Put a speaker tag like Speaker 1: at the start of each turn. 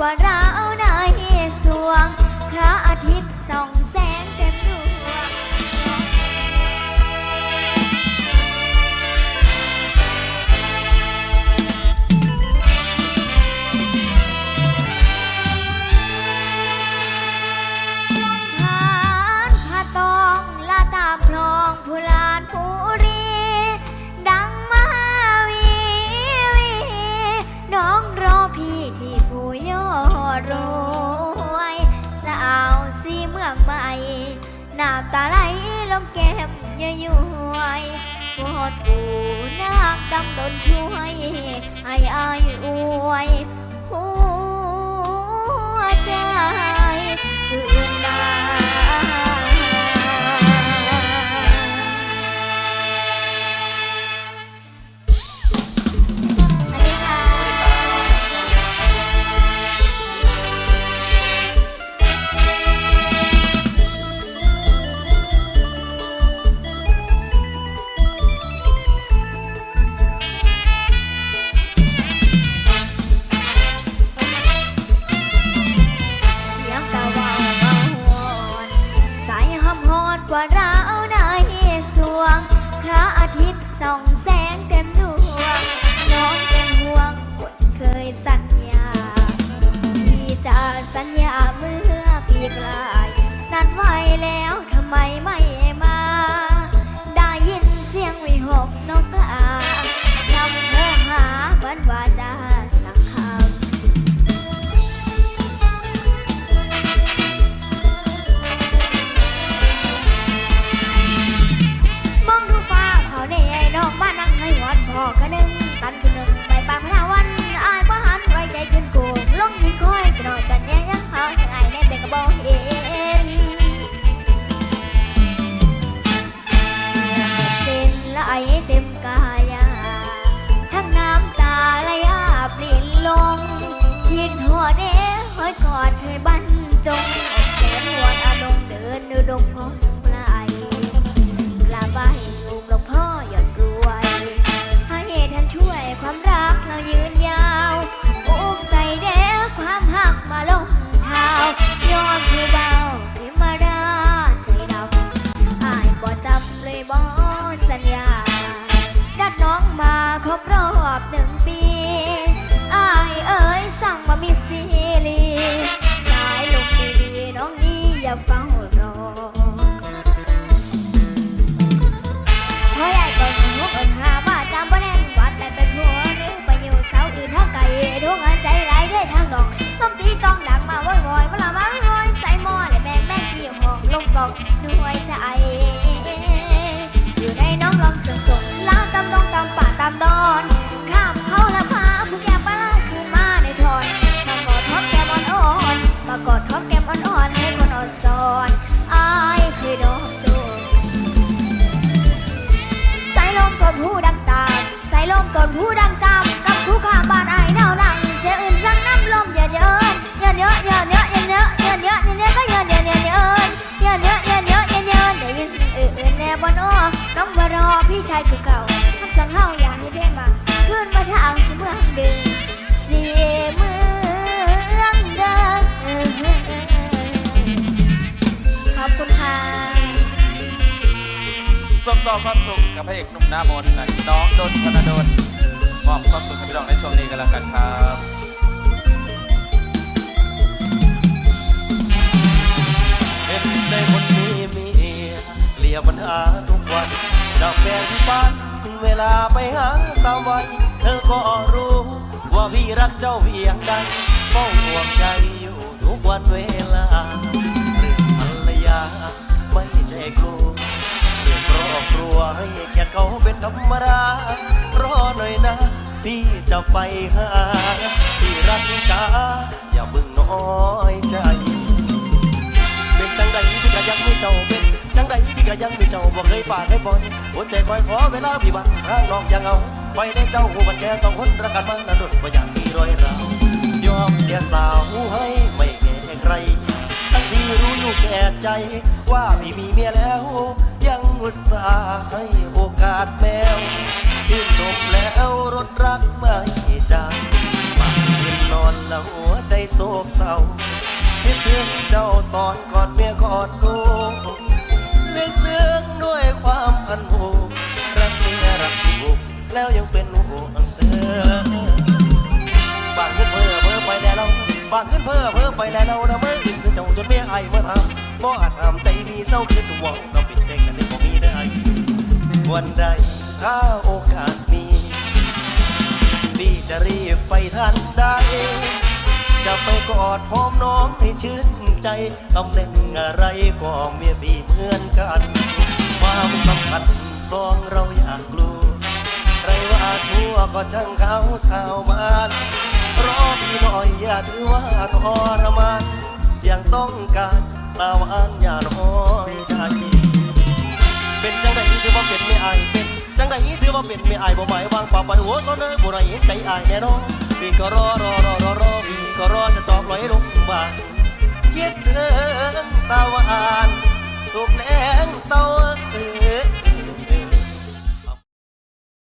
Speaker 1: ว่าเราในสวงพระอาทิตย์ส่องแสงำตาไหลลงแก้มเย้ยวยปวดปูนักดำดนช่วยไอ้อายอวยหัวใจคืนมา 성 องดังมาว่อยๆมาละมาว่อยใจมอและแม่งแม่งที่ห้องลงกองด้วยใจ พี่ชายคือเก่าคำสั่งเฮาอย่างให้เพ่มาขึ้นมาทางสิเมืองดึงเสียเมืองเดินขอบคุณค่ะ
Speaker 2: ส่งต่อความสุขกับพระเอกหนุ่มหน้ามนต์และน้องดนธนดลมอบความสุขให้พี่น้องในช่วงนี้กันแล้วกันครับ
Speaker 3: เห็นใจคนมีเมีเกลี่ยปัญหาทุกวัน ดับแดงที่บ้านเวลาไปหาตามวัน เธอก็รู้ ว่าพี่รักเจ้าเพียงใดเฝ้าห่วงใจอยู่ทุกวันเวลา เรื่องภรรยาไม่ใช่กลัวเรื่องครอบครัวให้แก่เขาเป็นธรรมดารอหน่อยนะ พี่จะไปหา พี่รักจ้าอย่าเบึงน้อยใจเป็นจังใดพี่ก็ยังไม่เจ้าเป็นจังใดพี่ก็ยังไม่เจ้าบ่เคยฝากให้ปล่อย หัวใจคอยขอเวลาพี่บังร่างน้องยังเอาไว้ในเจ้าหูมันแค่สองคนรักกันมานานดุดก็อยางมีรอยร้าวยอมเสียสาวให้ไม่แก่ใครทั้งที่รู้อยู่แก่ใจ ว่าพี่มีเมียแล้ว ยังอุตส่าห์ให้โอกาสแมวชื่นชมแล้วาจนเมียไอ้เมื่อทำบ่อาจทำใจมีเศร้าขึ้นหวังเราปิดเองกันเลยบ่มีได้ วันใดถ้าโอกาสมีพี่จะรีบไปทันใดจะไปกอดหอมน้องให้ชื่นใจตำแหน่งอะไรก็เมียพี่เหมือนกัน ความสัมพันธ์สองเราอยากรู้ใครว่าทั่วก็ช่างเขาชาวบ้านรอพี่หน่อยอย่าถือว่า ต้องการตาวานอย่าน้อนใจเป็นจังไดถือว่าเป็นไม่อายเป็นจังไดถือว่าเป็นไม่อายบ่ไหววางป่าไปหัวก็เนื้บ่ไรใจอายแน่นอนพี่ก็รอรอรอรอรอีก็รอจะตอบลอยลงบ้านคิดถึงตาวานทุกแรงเศร้าเออ